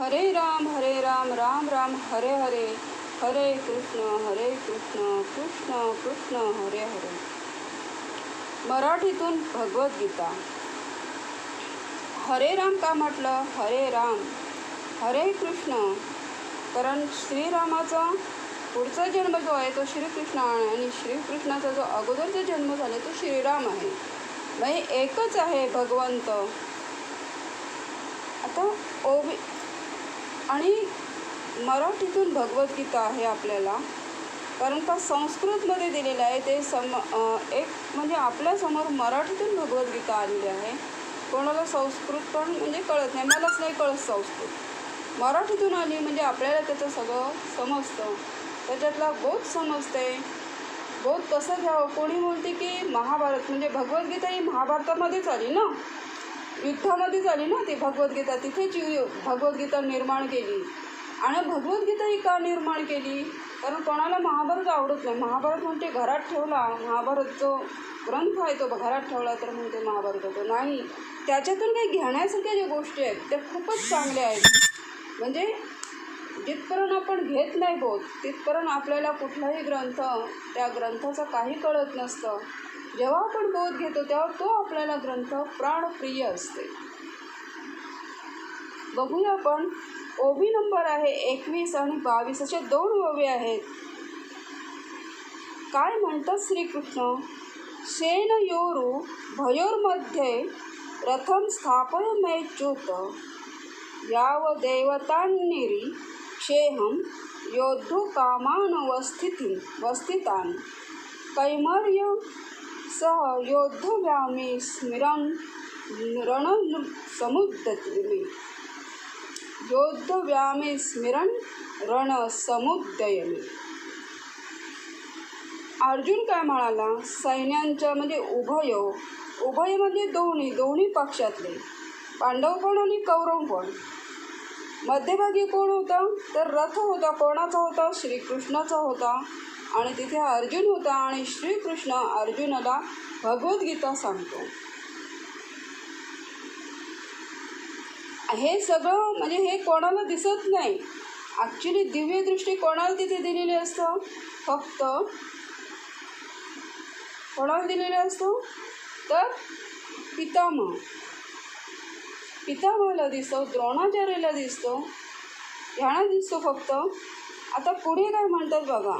हरे राम हरे राम राम राम हरे हरे हरे कृष्ण हरे कृष्ण कृष्ण कृष्ण हरे हरे. मराठीतून भगवद्गीता हरे राम का म्हटलं? हरे राम. हरे कृष्ण. कारण श्रीरामाचा पुढचा जन्म जो आहे तो श्रीकृष्ण आहे आणि श्रीकृष्णाचा जो अगोदरचा जन्म झाला तो श्रीराम आहे. म्हणजे एकच आहे भगवंत. आता ओबी आणि मराठीतून भगवद्गीता आहे आपल्याला. कारण का संस्कृतमध्ये दिलेलं आहे ते सम एक म्हणजे आपल्यासमोर मराठीतून भगवद्गीता आलेली आहे. कोणाला संस्कृत पण म्हणजे कळत नाही. मलाच नाही कळत संस्कृत. मराठीतून आली म्हणजे आपल्याला त्याचं सगळं समजतं. त्याच्यातला बोध समजते. बोध कसं घ्यावं? कोणी बोलते की महाभारत म्हणजे भगवद्गीता ही महाभारतामध्येच आली ना? युद्धामध्ये झाली ना ती भगवद्गीता. तिथेच यु भगवद्गीता निर्माण केली. आणि भगवद्गीता ही का निर्माण केली? कारण कोणाला महाभारत आवडत नाही. महाभारत म्हणते घरात ठेवला. महाभारत जो ग्रंथ आहे तो घरात ठेवला तर म्हणते महाभारत होतो. नाही. त्याच्यातून काही घेण्यासारख्या ज्या गोष्टी आहेत त्या खूपच चांगल्या आहेत. म्हणजे जिथपर्यंत आपण घेत नाही बोध तिथपर्यंत आपल्याला कुठलाही ग्रंथ त्या ग्रंथाचं काही कळत नसतं. जेव्हा आपण बोध घेतो तेव्हा तो आपल्याला ग्रंथ प्राणप्रिय असते. बघूया आपण. ओबी नंबर आहे एकवीस आणि बावीस. असे दोन ओबी आहेत. काय म्हणतात श्रीकृष्ण? सेनयोरु भयोर्मध्ये रथम स्थापय मैच्युत याव देवतांनिरी क्षेहम योद्धु कामान वस्थिती वस्थितान कैमर्य सह योद्धव्यामी स्मिरन रण समुद्यमी योद्धव्यामी स्मिरन रण समुद्यमी अर्जुन काय म्हणाला? सैन्यांच्या म्हणजे उभय उभय म्हणजे दोन्ही दोन्ही पक्षातले। पांडव पण आणि कौरव पण मध्यभागी कोण होता? तर रथ होता कोणाचा होता? श्रीकृष्णाचा होता। आणि तिथे अर्जुन होता आणि श्रीकृष्ण अर्जुनाला भगवद्गीता सांगतो. हे सगळं म्हणजे हे कोणाला दिसत नाही. ॲक्च्युली दिव्य दृष्टी कोणाला तिथे दिलेली असतं? फक्त कोणाला दिलेलं असतो? तर पितामह. पितामहाला दिसतो द्रोणाचार्याला दिसतो. ह्याला दिसतो फक्त. आता पुढे काय म्हणतात बघा.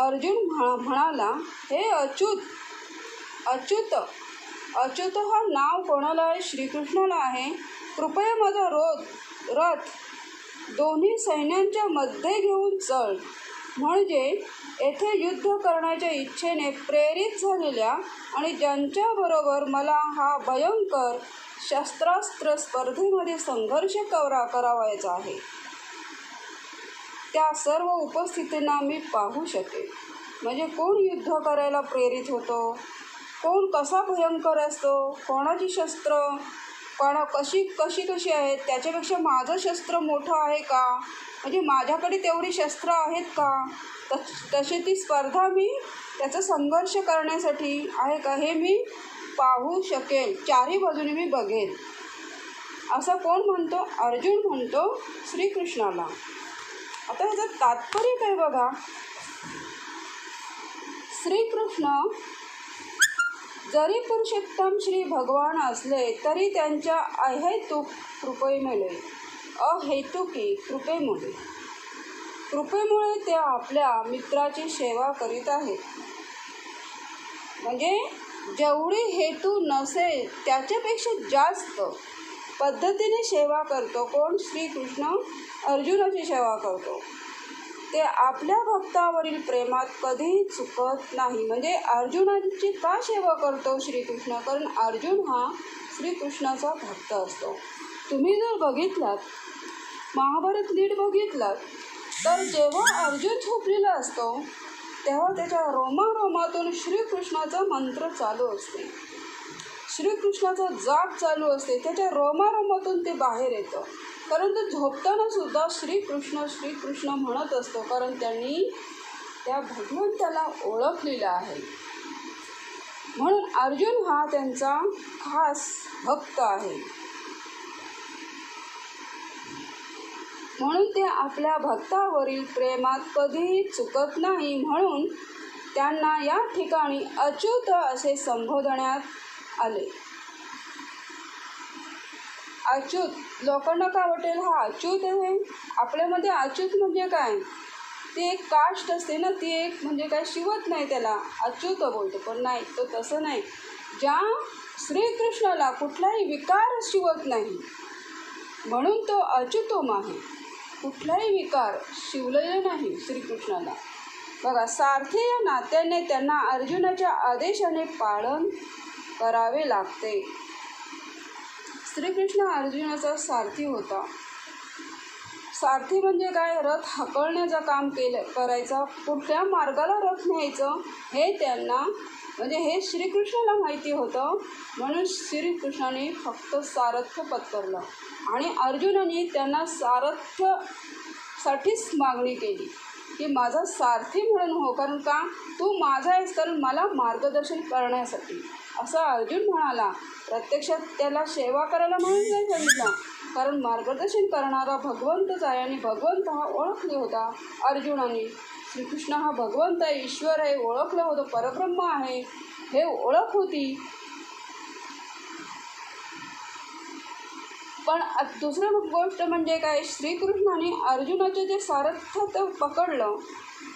अर्जुन म्ह म्हणाला हे अच्युत अच्युत अच्युत हा नाव कोणाला आहे श्रीकृष्णाला आहे? कृपया माझा रोध रथ दोन्ही सैन्यांच्या मध्ये घेऊन चढ. म्हणजे येथे युद्ध करण्याच्या इच्छेने प्रेरित झालेल्या आणि ज्यांच्याबरोबर मला हा भयंकर शस्त्रास्त्र स्पर्धेमध्ये संघर्ष करा करावायचा आहे. त्या सर्व उपस्थितींना मी पाहू शकेन. म्हणजे कोण युद्ध करायला प्रेरित होतो? कोण कसा भयंकर असतो? कोणाची शस्त्र? कोणा कशी कशी कशी आहेत? त्याच्यापेक्षा माझं शस्त्र मोठं आहे का? म्हणजे माझ्याकडे तेवढी शस्त्र आहेत का? तस तशी ती स्पर्धा मी त्याचा संघर्ष करण्यासाठी आहे का हे मी पाहू शकेल चारही बाजूने मी बघेन. असं कोण म्हणतो? अर्जुन म्हणतो श्रीकृष्णाला. आता ह्याचं तात्पर्य काय बघा? श्रीकृष्ण जरी पुरुषोत्तम श्री भगवान असले तरी त्यांच्या अहेतुक कृपेमुळे अहेतुकी कृपेमुळे कृपेमुळे ते आपल्या मित्राची सेवा करीत आहेत. म्हणजे जेवढी हेतू नसेल त्याच्यापेक्षा जास्त पद्धतीने सेवा करतो. कोण? श्रीकृष्ण अर्जुनाची सेवा करतो. ते आपल्या भक्तावरील प्रेमात कधीही चुकत नाही. म्हणजे अर्जुनाची का सेवा करतो श्रीकृष्ण? कारण अर्जुन हा श्रीकृष्णाचा भक्त असतो. तुम्ही जर बघितलात महाभारत नीट बघितलात तर जेव्हा अर्जुन झोपलेला असतो तेव्हा त्याच्या रोमारोमातून श्रीकृष्णाचा मंत्र चालू असते. श्रीकृष्णाचा जाप चालू असते त्याच्या रोमारोमातून ते बाहेर येतं. परंतु झोपताना सुद्धा श्रीकृष्ण श्रीकृष्ण म्हणत असतो कारण त्यांनी त्या भगवंताला ओळखलेलं आहे. म्हणून अर्जुन हा त्यांचा खास भक्त आहे. म्हणून ते आपल्या भक्तावरील प्रेमात कधीही चुकत नाही म्हणून त्यांना या ठिकाणी अच्युत असे संबोधण्यात आले. अच्युत लोकांना काय वाटेल हा अच्युत आहे. आपल्यामध्ये अच्युत म्हणजे काय? ती एक काष्ट असते ना ती एक म्हणजे काय शिवत नाही त्याला. अच्युत बोलतो पण नाही तो तसं नाही. ज्या श्रीकृष्णाला कुठलाही विकार शिवत नाही म्हणून तो अच्युतोम आहे. कुठलाही विकार शिवलेला नाही श्रीकृष्णाला. बघा सारथी या नात्याने त्यांना अर्जुनाच्या आदेशाने पालन करावे लागते. श्रीकृष्ण अर्जुनाचा सारथी होता. सारथी म्हणजे काय? रथ हकलण्याचं काम केलं करायचं. कुठल्या मार्गाला रथ न्यायचं हे त्यांना म्हणजे हे श्रीकृष्णाला माहिती होतं. म्हणून श्रीकृष्णाने फक्त सारथ्य पत्करलं. आणि अर्जुनाने त्यांना सारथ्यसाठीच मागणी केली की माझा सारथी म्हणून हो. कारण का? तू माझा आहेस कारण मला मार्गदर्शन करण्यासाठी. असं अर्जुन म्हणाला प्रत्यक्षात त्याला सेवा करायला म्हणून नाही सांगितला कारण मार्गदर्शन करणारा भगवंतच आहे आणि भगवंत हा ओळखले होता अर्जुनाने. श्रीकृष्ण हा भगवंत आहे ईश्वर आहे ओळखलं होतं परब्रह्म आहे. हे ओळख होती. पण दुसरं गोष्ट म्हणजे काय? श्रीकृष्णाने अर्जुनाचे जे सारथ्य पकडलं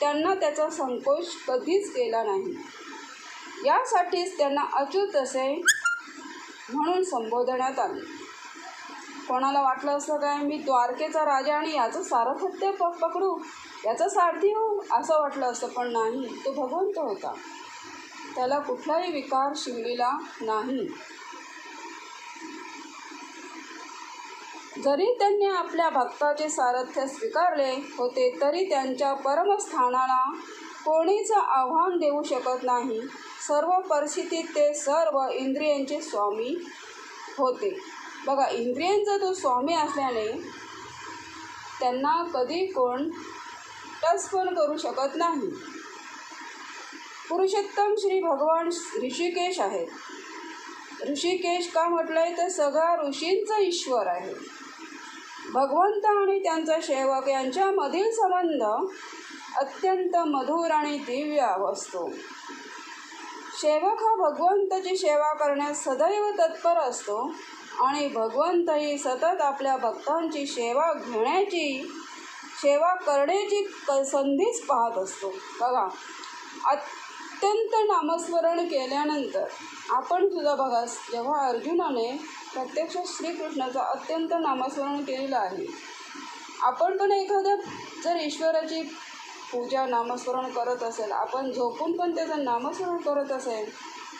त्यांना त्याचा संकोच कधीच केला नाही. यासाठीच त्यांना अच्युत असे म्हणून संबोधण्यात आले. कोणाला वाटलं असं काय? मी द्वारकेचा राजा आणि याचं सारथत्य प पकडू याचा सारथी हो असं वाटलं असं पण नाही तो भगवंत होता. त्याला कुठलाही विकार शिवलेला नाही. जरी त्यांनी आपल्या भक्ताचे सारथ्य स्वीकारले होते तरी त्यांच्या परमस्थानाला कोणीच आव्हान देऊ शकत नाही. सर्व परिस्थितीत ते सर्व इंद्रियांचे स्वामी होते. बघा इंद्रियांचा तो स्वामी असल्याने त्यांना कधी कोण टच पण करू शकत नाही. पुरुषोत्तम श्री भगवान ऋषिकेश आहेत. ऋषिकेश का म्हटलंय? तर सगळ्या ऋषींचा ईश्वर आहे. भगवंत आणि त्यांचा सेवक यांच्यामधील संबंध अत्यंत मधुर आणि दिव्य असतो सेवक हा भगवंताची सेवा करण्यास सदैव तत्पर असतो आणि भगवंतही सतत आपल्या भक्तांची सेवा घेण्याची सेवा करण्याची क संधीच पाहत असतो. बघा अत्यंत नामस्मरण केल्यानंतर आपण सुद्धा बघा जेव्हा अर्जुनाने प्रत्यक्ष श्रीकृष्णाचं अत्यंत नामस्मरण केलेलं आहे आपण पण एखाद्या जर ईश्वराची पूजा नामस्मरण करत असेल. आपण झोपून पण त्याचं नामस्मरण करत असेल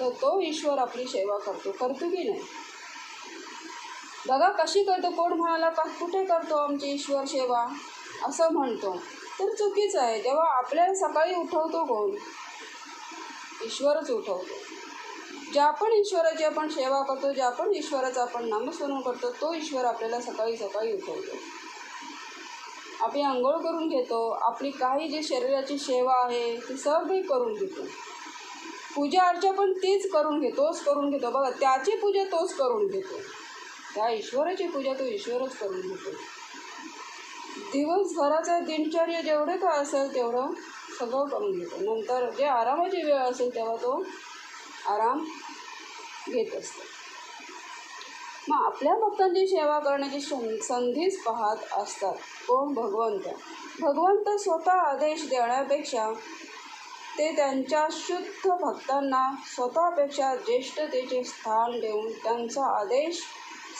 तर तो ईश्वर आपली सेवा करतो. करतो की नाही? बघा कशी करतो कोण म्हणाला का कुठे करतो आमची ईश्वर सेवा? असं म्हणतो. तर चुकीचं आहे. जेव्हा आपल्याला सकाळी उठवतो कोण? ईश्वरच उठवतो. ज्या पण ईश्वराची आपण सेवा करतो ज्या पण ईश्वराचं आपण नामस्मरण करतो तो ईश्वर आपल्याला सकाळी सकाळी उठवतो. आपली आंघोळ करून घेतो. आपली काही जी शरीराची सेवा आहे ती सगळी करून घेतो. पूजा अर्चा पण तीच करून घे तोच करून घेतो. बघा त्याची पूजा तोच करून घेतो. त्या ईश्वराची पूजा तो ईश्वरच करून घेतो. दिवसभराचं दिनचर्या जेवढं काय असेल तेवढं सगळं करून घेतो. नंतर जे आरामाची वेळ असेल तेव्हा तो आराम घेत असतो. मग आपल्या भक्तांची सेवा करण्याची सं संधीच पाहत असतात. कोण? भगवंत. भगवंत स्वतः आदेश देण्यापेक्षा ते त्यांच्या शुद्ध भक्तांना स्वतःपेक्षा ज्येष्ठतेचे स्थान देऊन त्यांचा आदेश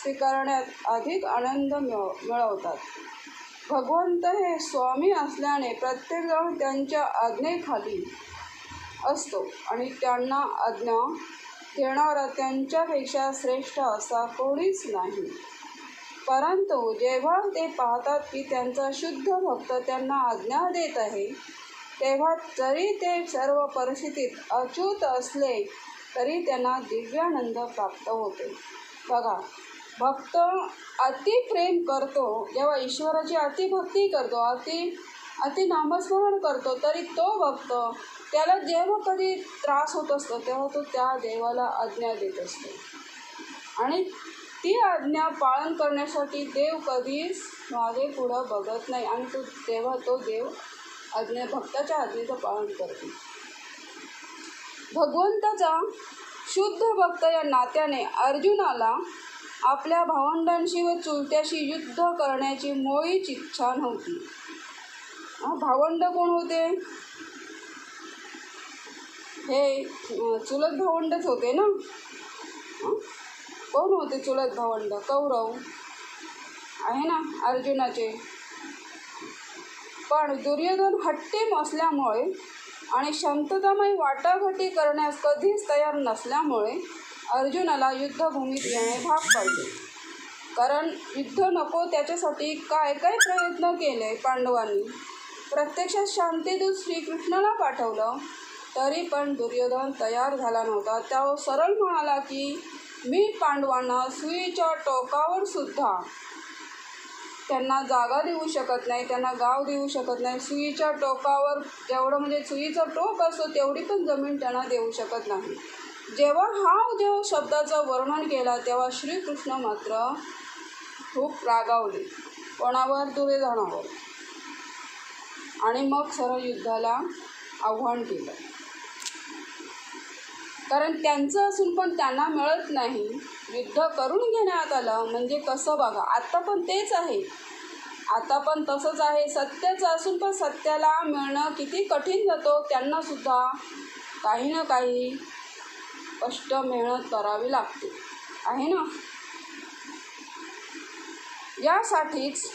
स्वीकारण्यात अधिक आनंद मिळ मिळवतात. भगवंत हे स्वामी असल्याने प्रत्येकजण त्यांच्या आज्ञेखाली असतो आणि त्यांना आज्ञा घेणारा त्यांच्यापेक्षा श्रेष्ठ असा कोणीच नाही. परंतु जेव्हा ते पाहतात की त्यांचा शुद्ध भक्त त्यांना आज्ञा देत आहे तेव्हा जरी ते सर्व परिस्थितीत अचूत असले तरी त्यांना दिव्यानंद प्राप्त होते. बघा भक्त अति प्रेम करतो जेव्हा ईश्वराची अतिभक्ती करतो अति अति नामस्मरण करतो तरी तो भक्त त्याला जेव्हा कधी त्रास होत असतो तेव्हा तो त्या देवाला आज्ञा देत असतो. आणि ती आज्ञा पालन करण्यासाठी देव कधीच मागे पुढं बघत नाही आणि तो तेव्हा तो देव आज्ञा भक्ताच्या आज्ञेचं पालन करतो. भगवंताचा शुद्ध भक्त या नात्याने अर्जुनाला आपल्या भावंडांशी व चुलत्याशी युद्ध करण्याची मोळीच इच्छा नव्हती. भावंड कोण होते? हे चुलत भावंडच होते ना? कोण होते चुलत भावंड? कौरव. आहे ना अर्जुनाचे. पण दुर्योधन हट्टीम असल्यामुळे आणि शांततामय वाटाघाटी करण्यास कधीच तयार नसल्यामुळे अर्जुनाला युद्धभूमीत येणे भाग पडले. कारण युद्ध नको त्याच्यासाठी काय काय प्रयत्न केले पांडवांनी? प्रत्यक्षात शांतीदूत श्रीकृष्णाला पाठवलं तरी पण दुर्योधन तयार झाला नव्हता. त्यावर सरळ म्हणाला की मी पांडवांना सुईच्या टोकावर सुद्धा त्यांना जागा देऊ शकत नाही त्यांना गाव देऊ शकत नाही. सुईच्या टोकावर जेवढं म्हणजे सुईचं टोक असतो तेवढी पण जमीन त्यांना देऊ शकत नाही. जेव्हा हा जेव्हा शब्दाचं वर्णन केला तेव्हा श्रीकृष्ण मात्र खूप रागावले. कोणावर? दुर्योधनावर. आणि मग सरळ युद्धाला आव्हान केलं कारण त्यांचं असून पण त्यांना मिळत नाही. युद्ध करून घेण्यात आलं म्हणजे कसं बघा आत्ता पण तेच आहे. आता पण तसंच आहे. सत्याचं असून पण सत्याला मिळणं किती कठीण जातो त्यांनासुद्धा काही ना काही कष्ट मेहनत करावी लागते. आहे ना? यासाठीच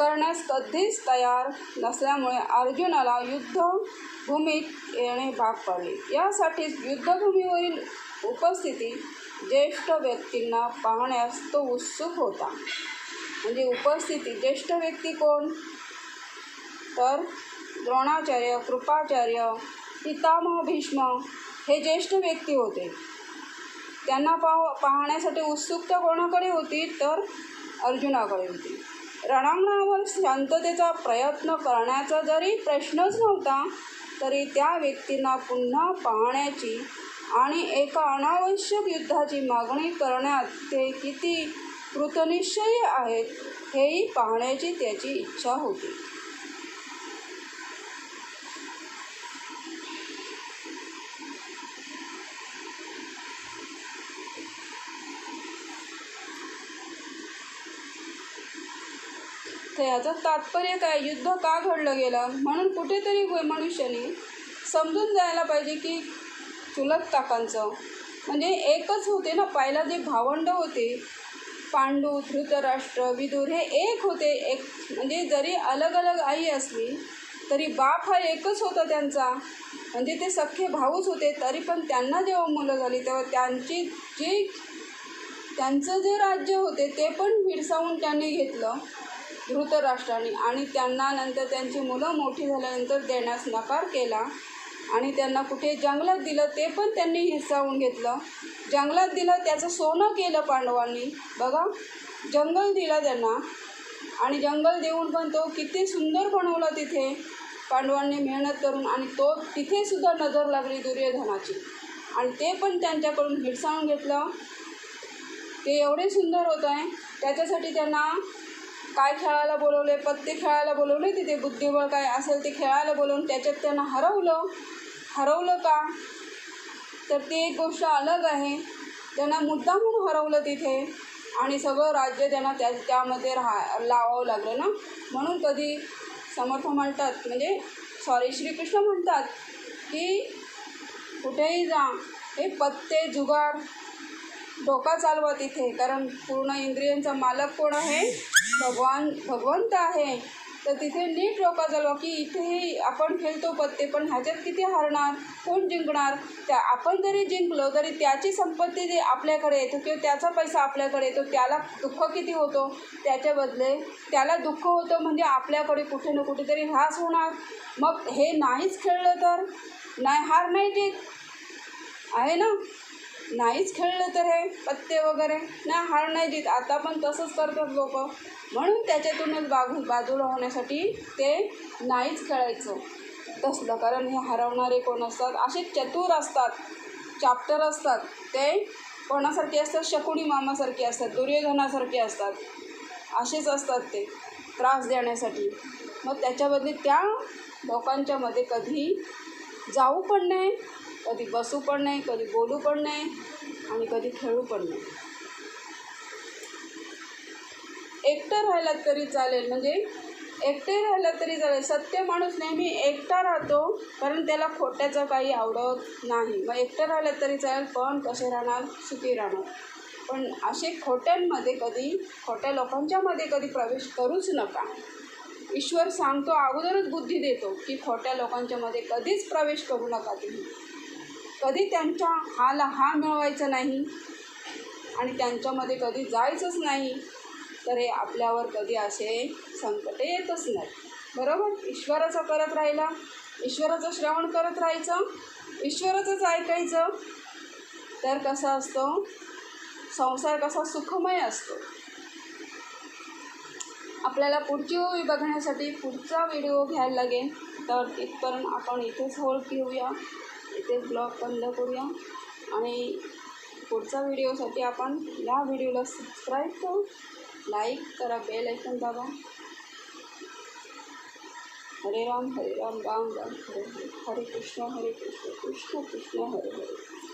करण्यास कधीच तयार नसल्यामुळे अर्जुनाला युद्धभूमीत येणे भाग पडले. यासाठीच युद्धभूमीवरील उपस्थिती ज्येष्ठ व्यक्तींना पाहण्यास तो उत्सुक होता. म्हणजे उपस्थिती ज्येष्ठ व्यक्ती कोण? तर द्रोणाचार्य कृपाचार्य पितामह भीष्म हे ज्येष्ठ व्यक्ती होते. त्यांना पाह पाहण्यासाठी उत्सुकता कोणाकडे होती? तर अर्जुनाकडे होती. रणांगणावर शांततेचा प्रयत्न करण्याचा जरी प्रश्नच नव्हता तरी त्या व्यक्तींना पुन्हा पाहण्याची आणि एका अनावश्यक युद्धाची मागणी करण्यात ते किती कृतनिश्चयी आहेत हेही पाहण्याची त्याची इच्छा होती. तर याचं तात्पर्य काय? युद्ध का घडलं गेलं? म्हणून कुठेतरी मनुष्याने समजून जायला पाहिजे की चुलत काकांचं. म्हणजे एकच होते ना पहिला जे भावंड होते पांडू धृतराष्ट्र विदूर हे एक होते. एक म्हणजे जरी अलग अलग आई असली तरी बाप हा एकच होता त्यांचा. म्हणजे ते सख्खे भाऊच होते तरी पण त्यांना जेव्हा मुलं झाली तेव्हा त्यांची जी त्यांचं जे राज्य होते ते पण हिडसावून त्यांनी घेतलं. धृतराष्ट्राने आणि त्यांना नंतर त्यांची मुलं मोठी झाल्यानंतर देण्यास नकार केला. आणि त्यांना कुठे जंगलात दिलं ते पण त्यांनी हिसावून घेतलं. जंगलात दिलं त्याचं सोनं केलं पांडवांनी. बघा जंगल दिलं त्यांना. आणि जंगल देऊन पण तो किती सुंदर बनवला तिथे. पांडवांनी मेहनत करून आणि तो तिथेसुद्धा नजर लागली दुर्योधनाची. आणि ते पण त्यांच्याकडून हिडसावून घेतलं. ते एवढे सुंदर होत आहे. त्याच्यासाठी त्यांना काय खेळायला बोलवले पत्ते खेळायला बोलवले तिथे. बुद्धिबळ काय असेल ते खेळायला बोलवून त्याच्यात त्यांना हरवलं. हरवलं का? तर ती एक गोष्ट अलग आहे. त्यांना मुद्दा म्हणून हरवलं तिथे. आणि सगळं राज्य त्यांना त्या त्यामध्ये राहा लावावं लागलं ना? म्हणून कधी समर्थ म्हणतात म्हणजे सॉरी श्रीकृष्ण म्हणतात की कुठेही जा हे पत्ते जुगार डोका चालवा तिथे. कारण पूर्ण इंद्रियांचा मालक कोण आहे? भगवान भगवंत आहे. तर तिथे नीट डोका झालो की इथेही आपण खेळतो पत्ते पण ह्याच्यात किती हारणार कोण जिंकणार? त्या आपण जरी जिंकलो तरी त्याची संपत्ती जे आपल्याकडे येतो किंवा त्याचा पैसा आपल्याकडे येतो त्याला दुःख किती होतो? त्याच्या बदले त्याला दुःख होतं म्हणजे आपल्याकडे कुठे ना कुठेतरी ह्रास होणार. मग हे नाहीच खेळलं तर? नाही हार नाही जीत. आहे ना? नाहीच खेळलं तर हे पत्ते वगैरे. नाही हार नाही जीत. आता पण तसंच करतात लोक. म्हणून त्याच्यातूनच बाजू बाजूला होण्यासाठी ते नाहीच खेळायचं. तसलं. कारण हे हरवणारे कोण असतात? असे चतुर असतात. चाप्टर असतात. ते कोणासारखे असतात? शकुणी मामासारखे असतात. दुर्योधनासारखे असतात. असेच असतात ते. त्रास देण्यासाठी. मग त्याच्यामध्ये त्या लोकांच्यामध्ये कधी जाऊ पण नाही कधी बसू पण नाही कधी बोलू पण नाही आणि कधी खेळू पण नाही. एकटं राहिलात तरी चालेल म्हणजे एकटे राहिलात तरी चालेल. सत्य माणूस नेहमी एकटा राहतो कारण त्याला खोट्याचं काही आवडत नाही. मग एकटं राहिलात तरी चालेल पण कसे राहणार? सुखी राहणार. पण असे खोट्यांमध्ये कधी खोट्या लोकांच्यामध्ये कधी प्रवेश करूच नका. ईश्वर सांगतो अगोदरच बुद्धी देतो की खोट्या लोकांच्यामध्ये कधीच प्रवेश करू नका तुम्ही. कधी त्यांच्या हाला हा मिळवायचा नाही आणि त्यांच्यामध्ये कधी जायचंच नाही तर हे आपल्यावर कधी असे संकट येतच नाही. बरोबर? ईश्वराचं करत राहिला. ईश्वराचं श्रवण करत राहायचं. ईश्वराचंच ऐकायचं. तर कसं असतो? संसार कसा सुखमय असतो. आपल्याला पुढची ओळी बघण्यासाठी पुढचा व्हिडिओ घ्यायला लागेल. तर तिथपर्यंत आपण इथेच होल्ड घेऊया. ते ब्लॉग बंद करूया. आणि पुढचा व्हिडिओसाठी आपण या व्हिडिओला सबस्क्राईब करू. लाईक करा बेल ऐकून दाबा. हरे राम हरे राम राम राम हरे हरे. हरे कृष्ण हरे कृष्ण कृष्ण कृष्ण हरे हरे.